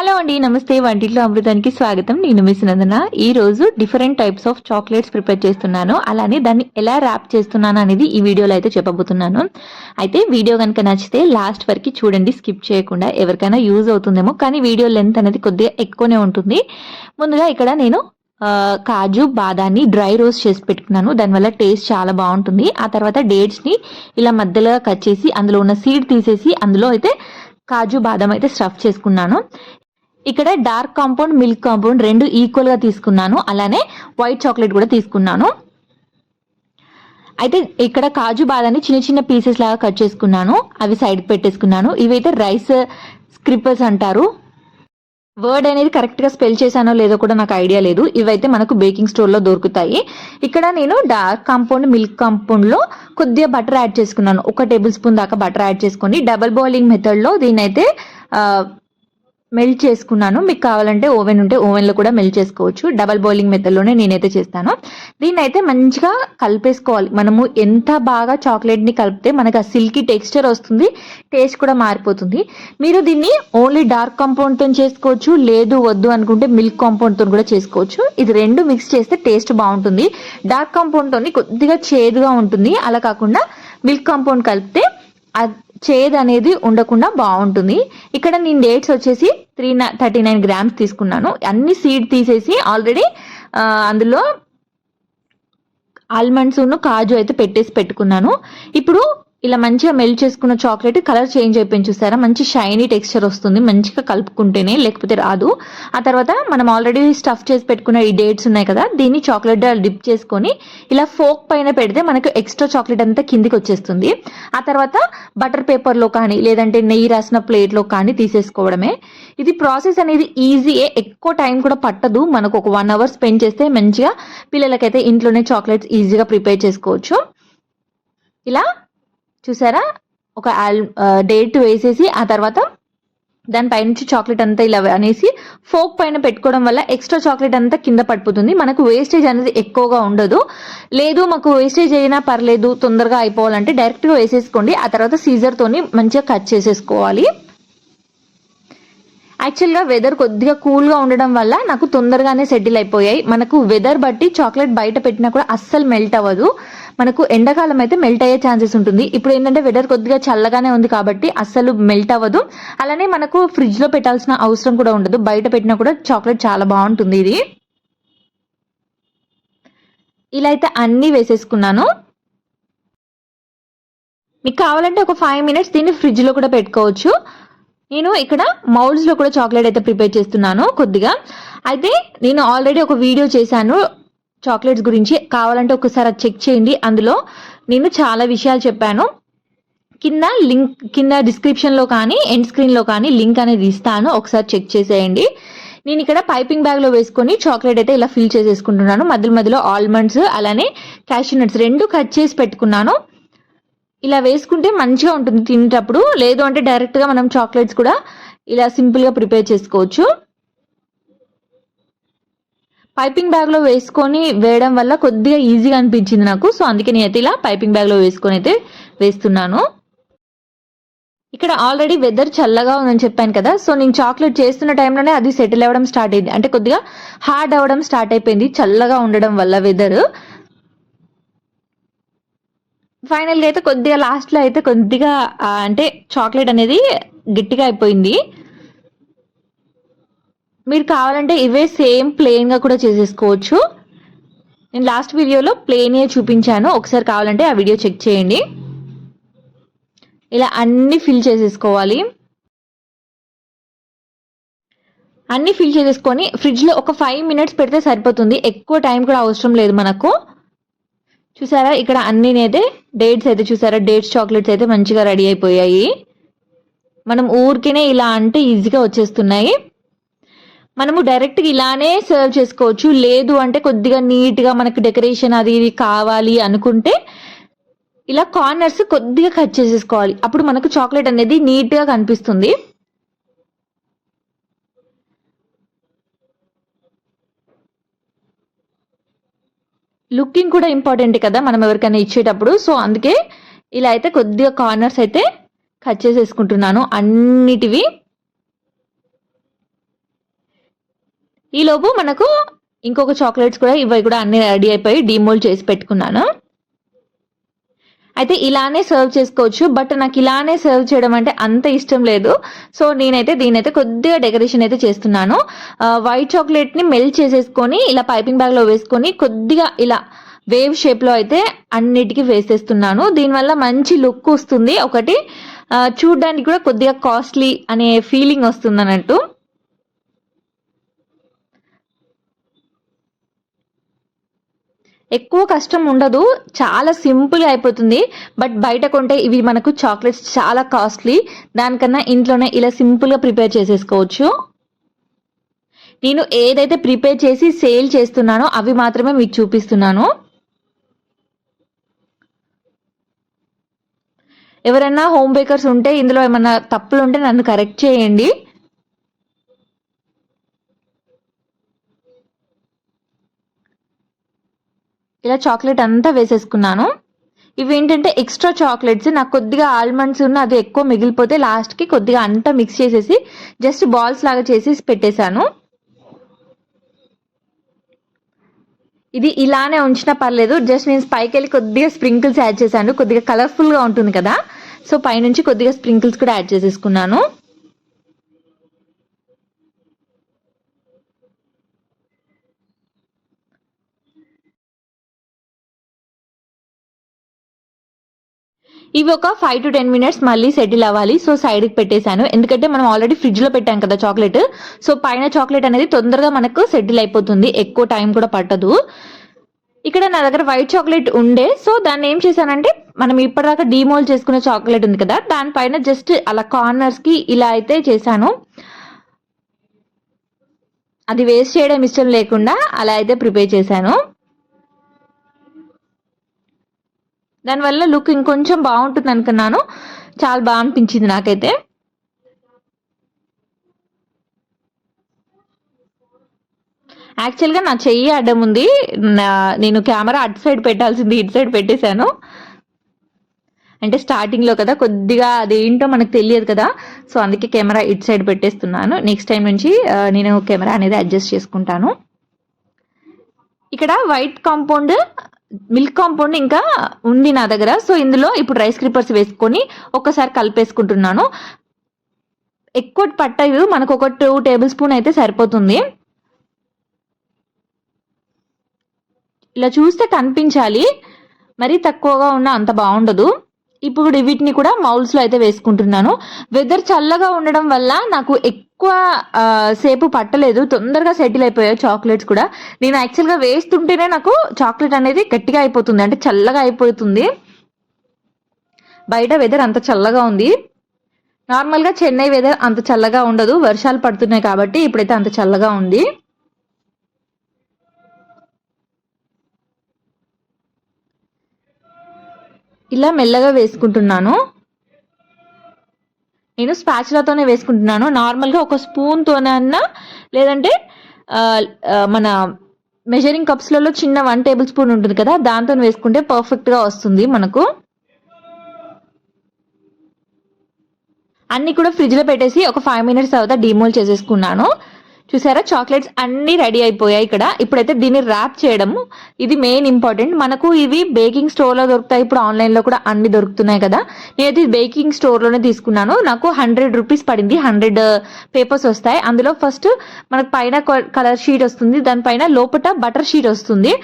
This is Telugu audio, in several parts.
హలో అండి నమస్తే. వంటిట్లో అమృతానికి స్వాగతం. నేను మిస్ నందన ఈ రోజు different types of chocolates prepare చేస్తున్నాను. అలానే దాన్ని ఎలా ర్యాప్ చేస్తున్నాను అనేది ఈ వీడియోలో అయితే చెప్పబోతున్నాను. అయితే వీడియో కనుక నచ్చితే లాస్ట్ వరకు చూడండి స్కిప్ చేయకుండా ఎవరికైనా యూజ్ అవుతుందేమో. కానీ వీడియో లెంత్ అనేది కొద్దిగా ఎక్కువనే ఉంటుంది. ముందుగా ఇక్కడ నేను కాజు బాదాన్ని డ్రై రోస్ట్ చేసి పెట్టుకున్నాను. దానివల్ల టేస్ట్ చాలా బాగుంటుంది. ఆ తర్వాత డేట్స్ని ఇలా మధ్యలో కట్ చేసి అందులో ఉన్న సీడ్ తీసేసి అందులో అయితే కాజు బాదం అయితే స్టఫ్ చేసుకున్నాను. ఇక్కడ డార్క్ కాంపౌండ్ మిల్క్ కాంపౌండ్ రెండు ఈక్వల్గా తీసుకున్నాను. అలానే వైట్ చాక్లెట్ కూడా తీసుకున్నాను. అయితే ఇక్కడ కాజు బాదాన్ని చిన్న చిన్న పీసెస్ లాగా కట్ చేసుకున్నాను. అవి సైడ్ పెట్టేసుకున్నాను. ఇవైతే రైస్ స్క్రిప్పర్స్ అంటారు. వర్డ్ అనేది కరెక్ట్గా స్పెల్ చేశానో లేదో కూడా నాకు ఐడియా లేదు. ఇవైతే మనకు బేకింగ్ స్టోర్లో దొరుకుతాయి. ఇక్కడ నేను డార్క్ కాంపౌండ్ మిల్క్ కాంపౌండ్లో కొద్దిగా బటర్ యాడ్ చేసుకున్నాను. ఒక టేబుల్ స్పూన్ దాకా బటర్ యాడ్ చేసుకొని డబల్ బాయిలింగ్ మెథడ్లో దీన్ని అయితే మెల్ట్ చేసుకున్నాను. మీకు కావాలంటే ఓవెన్ ఉంటే ఓవెన్లో కూడా మెల్ట్ చేసుకోవచ్చు. డబల్ బాయిలింగ్ మెథడ్ నేనైతే చేస్తాను. దీన్ని అయితే మంచిగా కలిపేసుకోవాలి. మనము ఎంత బాగా చాక్లెట్ని కలిపితే మనకు ఆ సిల్కీ టెక్స్చర్ వస్తుంది టేస్ట్ కూడా మారిపోతుంది. మీరు దీన్ని ఓన్లీ డార్క్ కాంపౌండ్తో చేసుకోవచ్చు లేదు వద్దు అనుకుంటే మిల్క్ కాంపౌండ్తో కూడా చేసుకోవచ్చు. ఇది రెండు మిక్స్ చేస్తే టేస్ట్ బాగుంటుంది. డార్క్ కాంపౌండ్తో కొద్దిగా చేదుగా ఉంటుంది. అలా కాకుండా మిల్క్ కాంపౌండ్ కలిపితే చేదు అనేది ఉండకుండా బాగుంటుంది. ఇక్కడ నేను డేట్స్ వచ్చేసి త్రీ థర్టీ నైన్ గ్రామ్స్ తీసుకున్నాను. అన్ని సీడ్ తీసేసి ఆల్రెడీ అందులో ఆల్మండ్స్ కాజు అయితే పెట్టేసి పెట్టుకున్నాను. ఇప్పుడు ఇలా మంచిగా మెల్ట్ చేసుకున్న చాక్లెట్ కలర్ చేంజ్ అయిపోయింది చూసారా? మంచి షైనీ టెక్స్చర్ వస్తుంది. మంచిగా కలుపుకుంటేనే లేకపోతే రాదు. ఆ తర్వాత మనం ఆల్రెడీ స్టఫ్ చేసి పెట్టుకున్న ఈ డేట్స్ ఉన్నాయి కదా దీన్ని చాక్లెట్ డిప్ చేసుకొని ఇలా ఫోక్ పైన పెడితే మనకు ఎక్స్ట్రా చాక్లెట్ అంతా కిందికి వచ్చేస్తుంది. ఆ తర్వాత బటర్ పేపర్లో కానీ లేదంటే నెయ్యి రాసిన ప్లేట్లో కానీ తీసేసుకోవడమే. ఇది ప్రాసెస్ అనేది ఈజీయే ఎక్కువ టైం కూడా పట్టదు. మనకు ఒక వన్ అవర్ స్పెండ్ చేస్తే మంచిగా పిల్లలకైతే ఇంట్లోనే చాక్లెట్స్ ఈజీగా ప్రిపేర్ చేసుకోవచ్చు. ఇలా చూసారా? ఒక ఆల్ డేట్ వేసేసి ఆ తర్వాత దాని పైనుంచి చాక్లెట్ అంతా ఇలా అనేసి ఫోక్ పైన పెట్టుకోవడం వల్ల ఎక్స్ట్రా చాక్లెట్ అంతా కింద పడిపోతుంది. మనకు వేస్టేజ్ అనేది ఎక్కువగా ఉండదు. లేదు మాకు వేస్టేజ్ అయినా పర్లేదు తొందరగా అయిపోవాలంటే డైరెక్ట్గా వేసేసుకోండి. ఆ తర్వాత సీజర్తోని మంచిగా కట్ చేసేసుకోవాలి. యాక్చువల్గా వెదర్ కొద్దిగా కూల్గా ఉండడం వల్ల నాకు తొందరగానే సెటిల్ అయిపోయాయి. మనకు వెదర్ బట్టి చాక్లెట్ బయట పెట్టినా కూడా అస్సలు మెల్ట్ అవ్వదు. మనకు ఎండాకాలం అయితే మెల్ట్ అయ్యే ఛాన్సెస్ ఉంటుంది. ఇప్పుడు ఏంటంటే వెదర్ కొద్దిగా చల్లగానే ఉంది కాబట్టి అస్సలు మెల్ట్ అవ్వదు. అలానే మనకు ఫ్రిడ్జ్లో పెట్టాల్సిన అవసరం కూడా ఉండదు. బయట పెట్టినా కూడా చాక్లెట్ చాలా బాగుంటుంది ఇది. ఇలా అయితే అన్ని వేసేసుకున్నాను. మీకు కావాలంటే ఒక ఫైవ్ మినిట్స్ దీన్ని ఫ్రిడ్జ్లో కూడా పెట్టుకోవచ్చు. నేను ఇక్కడ మౌల్స్లో కూడా చాక్లెట్ అయితే ప్రిపేర్ చేస్తున్నాను కొద్దిగా. అయితే నేను ఆల్రెడీ ఒక వీడియో చేశాను. చాక్లెట్స్ గురించి కావాలంటే ఒకసారి అది చెక్ చేయండి. అందులో నేను చాలా విషయాలు చెప్పాను. కింద లింక్ కింద డిస్క్రిప్షన్లో కానీ ఎండ్ స్క్రీన్లో కానీ లింక్ అనేది ఇస్తాను. ఒకసారి చెక్ చేసేయండి. నేను ఇక్కడ పైపింగ్ బ్యాగ్లో వేసుకొని చాక్లెట్ అయితే ఇలా ఫిల్ చేసేసుకుంటున్నాను. మధ్య మధ్యలో ఆల్మండ్స్ అలానే క్యాషూ నట్స్ రెండు కట్ చేసి పెట్టుకున్నాను. ఇలా వేసుకుంటే మంచిగా ఉంటుంది తినేటప్పుడు. లేదు అంటే డైరెక్ట్గా మనం చాక్లెట్స్ కూడా ఇలా సింపుల్గా ప్రిపేర్ చేసుకోవచ్చు. పైపింగ్ బ్యాగ్లో వేసుకొని వేయడం వల్ల కొద్దిగా ఈజీగా అనిపించింది నాకు. సో అందుకే నేనైతే ఇలా పైపింగ్ బ్యాగ్లో వేసుకొని అయితే వేస్తున్నాను. ఇక్కడ ఆల్రెడీ వెదర్ చల్లగా ఉందని చెప్పాను కదా. సో నేను చాక్లెట్ చేస్తున్న టైంలోనే అది సెటిల్ అవ్వడం స్టార్ట్ అయింది. అంటే కొద్దిగా హార్డ్ అవ్వడం స్టార్ట్ అయిపోయింది. చల్లగా ఉండడం వల్ల వెదర్. ఫైనల్గా అయితే కొద్దిగా లాస్ట్లో అయితే కొద్దిగా అంటే చాక్లెట్ అనేది గట్టిగా అయిపోయింది. మీరు కావాలంటే ఇవే సేమ్ ప్లెయిన్గా కూడా చేసేసుకోవచ్చు. నేను లాస్ట్ వీడియోలో ప్లెయిన్ చూపించాను. ఒకసారి కావాలంటే ఆ వీడియో చెక్ చేయండి. ఇలా అన్ని ఫిల్ చేసేసుకోవాలి. అన్ని ఫిల్ చేసేసుకొని ఫ్రిడ్జ్లో ఒక ఫైవ్ మినిట్స్ పెడితే సరిపోతుంది. ఎక్కువ టైం కూడా అవసరం లేదు మనకు. చూసారా? ఇక్కడ అన్ని అయితే డేట్స్ అయితే చూసారా? డేట్స్ చాక్లెట్స్ అయితే మంచిగా రెడీ అయిపోయాయి. మనం ఊరికేనే ఇలా అంటే ఈజీగా వచ్చేస్తున్నాయి. మనము డైరెక్ట్గా ఇలానే సర్వ్ చేసుకోవచ్చు. లేదు అంటే కొద్దిగా నీట్గా మనకు డెకరేషన్ అది ఇది కావాలి అనుకుంటే ఇలా కార్నర్స్ కొద్దిగా కట్ చేసేసుకోవాలి. అప్పుడు మనకు చాక్లెట్ అనేది నీట్గా కనిపిస్తుంది. లుకింగ్ కూడా ఇంపార్టెంట్ కదా మనం ఎవరికైనా ఇచ్చేటప్పుడు. సో అందుకే ఇలా అయితే కొద్దిగా కార్నర్స్ అయితే కట్ చేసేసుకుంటున్నాను. అన్నిటివి ఈలోపు మనకు ఇంకొక చాక్లెట్స్ కూడా ఇవి కూడా అన్ని రెడీ అయిపోయి డీమోల్డ్ చేసి పెట్టుకున్నాను. అయితే ఇలానే సర్వ్ చేసుకోవచ్చు బట్ నాకు ఇలానే సర్వ్ చేయడం అంటే అంత ఇష్టం లేదు. సో నేనైతే దీనైతే కొద్దిగా డెకరేషన్ అయితే చేస్తున్నాను. వైట్ చాక్లెట్ని మెల్ట్ చేసేసుకొని ఇలా పైపింగ్ బ్యాగ్లో వేసుకొని కొద్దిగా ఇలా వేవ్ షేప్లో అయితే అన్నిటికీ వేసేస్తున్నాను. దీనివల్ల మంచి లుక్ వస్తుంది. ఒకటి చూడడానికి చూడ్డానికి కూడా కొద్దిగా కాస్ట్లీ అనే ఫీలింగ్ వస్తుంది అన్నట్టు. ఎక్కువ కష్టం ఉండదు చాలా సింపుల్ అయిపోతుంది. బట్ బయట కొంటే ఇవి మనకు చాక్లెట్స్ చాలా కాస్ట్లీ. దానికన్నా ఇంట్లోనే ఇలా సింపుల్గా ప్రిపేర్ చేసేసుకోవచ్చు. నేను ఏదైతే ప్రిపేర్ చేసి సేల్ చేస్తున్నానో అవి మాత్రమే మీకు చూపిస్తున్నాను. ఎవరైనా హోమ్ బేకర్స్ ఉంటే ఇందులో ఏమన్నా తప్పులు ఉంటే నన్ను కరెక్ట్ చేయండి. ఇలా చాక్లెట్ అంతా వేసేసుకున్నాను. ఇవి ఏంటంటే ఎక్స్ట్రా చాక్లెట్స్ నాకు కొద్దిగా ఆల్మండ్స్ ఉన్న అది ఎక్కువ మిగిలిపోతే లాస్ట్కి కొద్దిగా అంతా మిక్స్ చేసేసి జస్ట్ బాల్స్ లాగా చేసి పెట్టేశాను. ఇది ఇలానే ఉంచినా పర్లేదు జస్ట్ నేను పైకి వెళ్ళి కొద్దిగా స్ప్రింకిల్స్ యాడ్ చేశాను. కొద్దిగా కలర్ఫుల్గా ఉంటుంది కదా. సో పైనుంచి కొద్దిగా స్ప్రింకిల్స్ కూడా యాడ్ చేసేసుకున్నాను. ఇవి ఒక ఫైవ్ టు టెన్ మినిట్స్ మళ్ళీ సెటిల్ అవ్వాలి. సో సైడ్కి పెట్టేశాను. ఎందుకంటే మనం ఆల్రెడీ ఫ్రిడ్జ్లో పెట్టాం కదా చాక్లెట్ సో పైన చాక్లెట్ అనేది తొందరగా మనకు సెటిల్ అయిపోతుంది. ఎక్కువ టైం కూడా పట్టదు. ఇక్కడ నా దగ్గర వైట్ చాక్లెట్ ఉండే. సో దాన్ని ఏం చేశానంటే మనం ఇప్పటిదాకా డీమోల్ చేసుకున్న చాక్లెట్ ఉంది కదా దానిపైన జస్ట్ అలా కార్నర్స్కి ఇలా అయితే చేశాను. అది వేస్ట్ చేయడం ఇష్టం లేకుండా అలా అయితే ప్రిపేర్ చేశాను. దానివల్ల లుక్ ఇంకొంచెం బాగుంటుంది అనుకున్నాను. చాలా బాగా అనిపించింది నాకైతే. యాక్చువల్గా నా చెయ్యి అడ్డం ఉంది. నేను కెమెరా అటు సైడ్ పెట్టాల్సింది ఇటు సైడ్ పెట్టేశాను. అంటే స్టార్టింగ్లో కదా కొద్దిగా అదేంటో మనకు తెలియదు కదా. సో అందుకే కెమెరా ఇటు సైడ్ పెట్టేస్తున్నాను. నెక్స్ట్ టైం నుంచి నేను కెమెరా అనేది అడ్జస్ట్ చేసుకుంటాను. ఇక్కడ వైట్ కాంపౌండ్ మిల్క్ కాంపౌండ్ ఇంకా ఉంది నా దగ్గర. సో ఇందులో ఇప్పుడు రైస్ క్రిపర్స్ వేసుకొని ఒక్కసారి కలిపేసుకుంటున్నాను. ఎక్కువ పట్టదు మనకు ఒక టూ టేబుల్ స్పూన్ అయితే సరిపోతుంది. ఇలా చూస్తే కనిపించాలి. మరీ తక్కువగా ఉన్న అంత బాగుండదు. ఇప్పుడు వీటిని కూడా మౌల్స్లో అయితే వేసుకుంటున్నాను. వెదర్ చల్లగా ఉండడం వల్ల నాకు ఎక్కువ సేపు పట్టలేదు. తొందరగా సెటిల్ అయిపోయాయి చాక్లెట్స్ కూడా. నేను యాక్చువల్గా వేస్తుంటేనే నాకు చాక్లెట్ అనేది గట్టిగా అయిపోతుంది. అంటే చల్లగా అయిపోతుంది. బయట వెదర్ అంత చల్లగా ఉంది. నార్మల్గా చెన్నై వెదర్ అంత చల్లగా ఉండదు. వర్షాలు పడుతున్నాయి కాబట్టి ఇప్పుడైతే అంత చల్లగా ఉంది. ఇలా మెల్లగా వేసుకుంటున్నాను. నేను స్పాచులాతోనే వేసుకుంటున్నాను. నార్మల్గా ఒక స్పూన్తోనే అన్నా లేదంటే మన మెజరింగ్ కప్స్లలో చిన్న వన్ టేబుల్ స్పూన్ ఉంటుంది కదా దాంతో వేసుకుంటే పర్ఫెక్ట్గా వస్తుంది మనకు. అన్నీ కూడా ఫ్రిడ్జ్లో పెట్టేసి ఒక ఫైవ్ మినిట్స్ తర్వాత డిమోల్ చేసేసుకున్నాను. చూసారా? చాక్లెట్స్ అన్ని రెడీ అయిపోయాయి ఇక్కడ. ఇప్పుడైతే దీన్ని ర్యాప్ చేయడం ఇది మెయిన్ ఇంపార్టెంట్ మనకు ఇవి బేకింగ్ స్టోర్లో దొరుకుతాయి. ఇప్పుడు ఆన్లైన్లో కూడా అన్ని దొరుకుతున్నాయి కదా. నేనైతే బేకింగ్ స్టోర్లోనే తీసుకున్నాను. నాకు హండ్రెడ్ రూపీస్ పడింది. హండ్రెడ్ పేపర్స్ uh, వస్తాయి. అందులో ఫస్ట్ మనకు పైన కలర్ షీట్ వస్తుంది. దానిపైన లోపట బటర్ షీట్ వస్తుంది.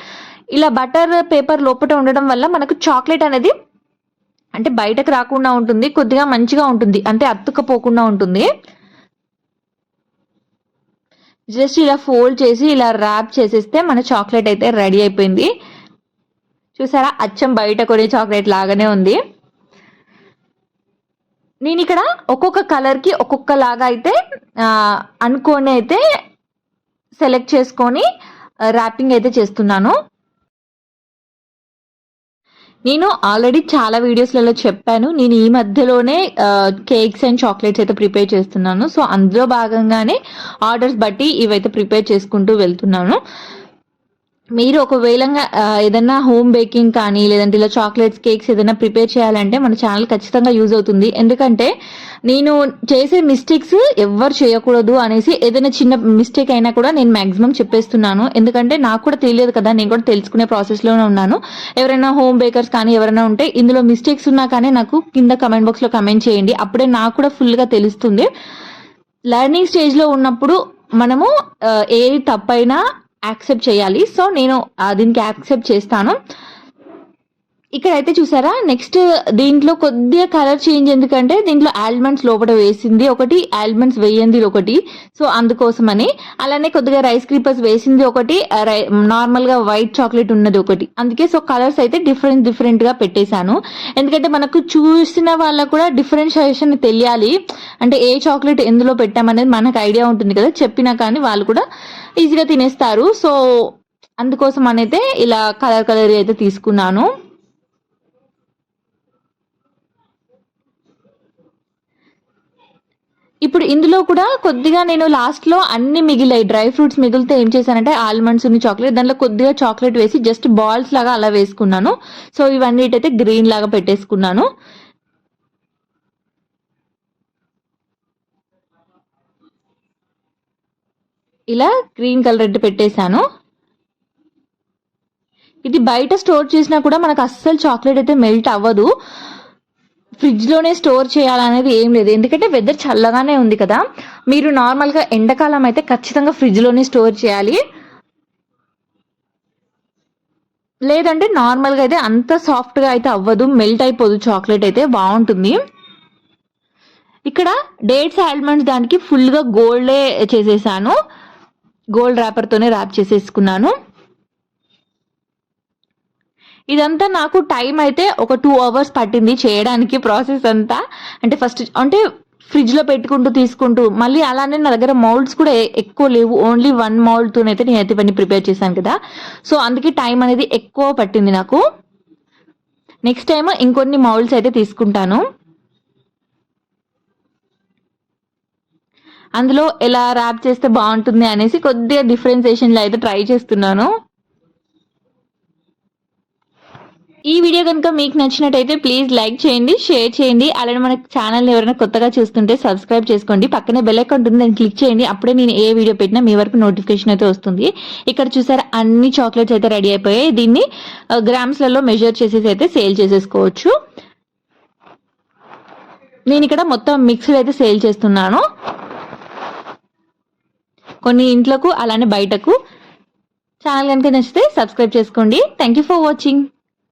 ఇలా బటర్ పేపర్ లోపట ఉండడం వల్ల మనకు చాక్లెట్ అనేది అంటే బయటకు రాకుండా ఉంటుంది. కొద్దిగా మంచిగా ఉంటుంది. అంటే అత్తుకపోకుండా ఉంటుంది. జస్ట్ ఇలా ఫోల్డ్ చేసి ఇలా ర్యాప్ చేసేస్తే మన చాక్లెట్ అయితే రెడీ అయిపోయింది. చూసారా? అచ్చం బయట కొనే చాక్లెట్ లాగానే ఉంది. నేను ఇక్కడ ఒక్కొక్క కలర్కి ఒక్కొక్కలాగా అయితే అనుకొని అయితే సెలెక్ట్ చేసుకొని ర్యాపింగ్ అయితే చేస్తున్నాను. నేను ఆల్రెడీ చాలా వీడియోస్లలో చెప్పాను. నేను ఈ మధ్యలోనే కేక్స్ అండ్ చాక్లెట్స్ అయితే ప్రిపేర్ చేస్తున్నాను. సో అందులో భాగంగానే ఆర్డర్స్ బట్టి ఇవైతే ప్రిపేర్ చేసుకుంటూ వెళ్తున్నాను. మీరు ఒకవేళ ఏదైనా హోమ్ బేకింగ్ కానీ లేదంటే ఇలా చాక్లెట్స్ కేక్స్ ఏదైనా ప్రిపేర్ చేయాలంటే మన ఛానల్ ఖచ్చితంగా యూజ్ అవుతుంది. ఎందుకంటే నేను చేసే మిస్టేక్స్ ఎవ్వరు చేయకూడదు అనేసి ఏదైనా చిన్న మిస్టేక్ అయినా కూడా నేను మాక్సిమం చెప్పేస్తున్నాను. ఎందుకంటే నాకు కూడా తెలియదు కదా నేను కూడా తెలుసుకునే ప్రాసెస్లోనే ఉన్నాను. ఎవరైనా హోమ్ బేకర్స్ కానీ ఎవరైనా ఉంటే ఇందులో మిస్టేక్స్ ఉన్నా కానీ నాకు కింద కమెంట్ బాక్స్లో కమెంట్ చేయండి. అప్పుడే నాకు కూడా ఫుల్గా తెలుస్తుంది. లెర్నింగ్ స్టేజ్లో ఉన్నప్పుడు మనము ఏ ఏది తప్పైనా యాక్సెప్ట్ చేయాలి. సో నేను దీనికి యాక్సెప్ట్ చేస్తాను. ఇక్కడైతే చూసారా? నెక్స్ట్ దీంట్లో కొద్దిగా కలర్ చేంజ్ ఎందుకంటే దీంట్లో ఆల్మండ్స్ లోపల వేసింది ఒకటి ఆల్మండ్స్ వేయంది ఒకటి. సో అందుకోసమని అలానే కొద్దిగా రైస్ క్రీపర్స్ వేసింది ఒకటి నార్మల్గా వైట్ చాక్లెట్ ఉన్నది ఒకటి. అందుకే సో కలర్స్ అయితే డిఫరెంట్ డిఫరెంట్గా పెట్టేశాను. ఎందుకంటే మనకు చూసిన వాళ్ళకు కూడా డిఫరెన్షియేషన్ తెలియాలి. అంటే ఏ చాక్లెట్ ఎందులో పెట్టామనేది మనకు ఐడియా ఉంటుంది కదా చెప్పినా కానీ వాళ్ళు కూడా ఈజీగా తినేస్తారు. సో అందుకోసం అనైతే ఇలా కలర్ కలర్ అయితే తీసుకున్నాను. ఇప్పుడు ఇందులో కూడా కొద్దిగా నేను లాస్ట్లో అన్ని మిగిలాయి. డ్రై ఫ్రూట్స్ మిగిలితే ఏం చేశానంటే ఆల్మండ్స్ ఉన్న చాక్లెట్ దాంట్లో కొద్దిగా చాక్లెట్ వేసి జస్ట్ బాల్స్ లాగా అలా వేసుకున్నాను. సో ఇవన్నీటైతే అయితే గ్రీన్ లాగా పెట్టేసుకున్నాను. ఇలా గ్రీన్ కలర్ రెడ్ పెట్టేశాను. ఇది బయట స్టోర్ చేసినా కూడా మనకు అస్సలు చాక్లెట్ అయితే మెల్ట్ అవ్వదు. ఫ్రిడ్జ్లోనే స్టోర్ చేయాలనేది ఏం లేదు. ఎందుకంటే వెదర్ చల్లగానే ఉంది కదా. మీరు నార్మల్గా ఎండాకాలం అయితే ఖచ్చితంగా ఫ్రిడ్జ్లోనే స్టోర్ చేయాలి. లేదంటే నార్మల్గా అయితే అంత సాఫ్ట్గా అయితే అవ్వదు. మెల్ట్ అయిపోదు చాక్లెట్ అయితే. బాగుంటుంది. ఇక్కడ డేట్స్ ఆల్మండ్స్ దానికి ఫుల్గా గోల్డే చేసేసాను. గోల్డ్ ర్యాపర్తోనే ర్యాప్ చేసేసుకున్నాను. ఇదంతా నాకు టైం అయితే ఒక టూ అవర్స్ పట్టింది చేయడానికి ప్రాసెస్ అంతా. అంటే ఫస్ట్ అంటే ఫ్రిడ్జ్లో పెట్టుకుంటూ తీసుకుంటూ మళ్ళీ అలానే నా దగ్గర మౌల్డ్స్ కూడా ఎక్కువ లేవు. ఓన్లీ వన్ మౌల్డ్తోనైతే నేనైతే ఇవన్నీ ప్రిపేర్ చేశాను కదా. సో అందుకే టైం అనేది ఎక్కువ పట్టింది నాకు. నెక్స్ట్ టైం ఇంకొన్ని మౌల్డ్స్ అయితే తీసుకుంటాను. అందులో ఎలా ర్యాప్ చేస్తే బాగుంటుంది అనేసి కొద్దిగా డిఫరెన్సేషన్లో అయితే ట్రై చేస్తున్నాను. ఈ వీడియో కనుక మీకు నచ్చినట్టయితే ప్లీజ్ లైక్ చేయండి షేర్ చేయండి. అలానే మన ఛానల్ని ఎవరైనా కొత్తగా చూస్తుంటే సబ్స్క్రైబ్ చేసుకోండి. పక్కనే బెల్ అకౌంట్ ఉంటుంది దాన్ని క్లిక్ చేయండి. అప్పుడే నేను ఏ వీడియో పెట్టినా మీ వరకు నోటిఫికేషన్ అయితే వస్తుంది. ఇక్కడ చూసారా అన్ని చాక్లెట్స్ అయితే రెడీ అయిపోయాయి. దీన్ని గ్రామ్స్లలో మెజర్ చేసేసి అయితే సేల్ చేసేసుకోవచ్చు. నేను ఇక్కడ మొత్తం మిక్స్డ్ అయితే సేల్ చేస్తున్నాను. కొన్ని ఇంట్లకు అలానే బయటకు. ఛానల్ కనుక నచ్చితే సబ్స్క్రైబ్ చేసుకోండి. Thank you for watching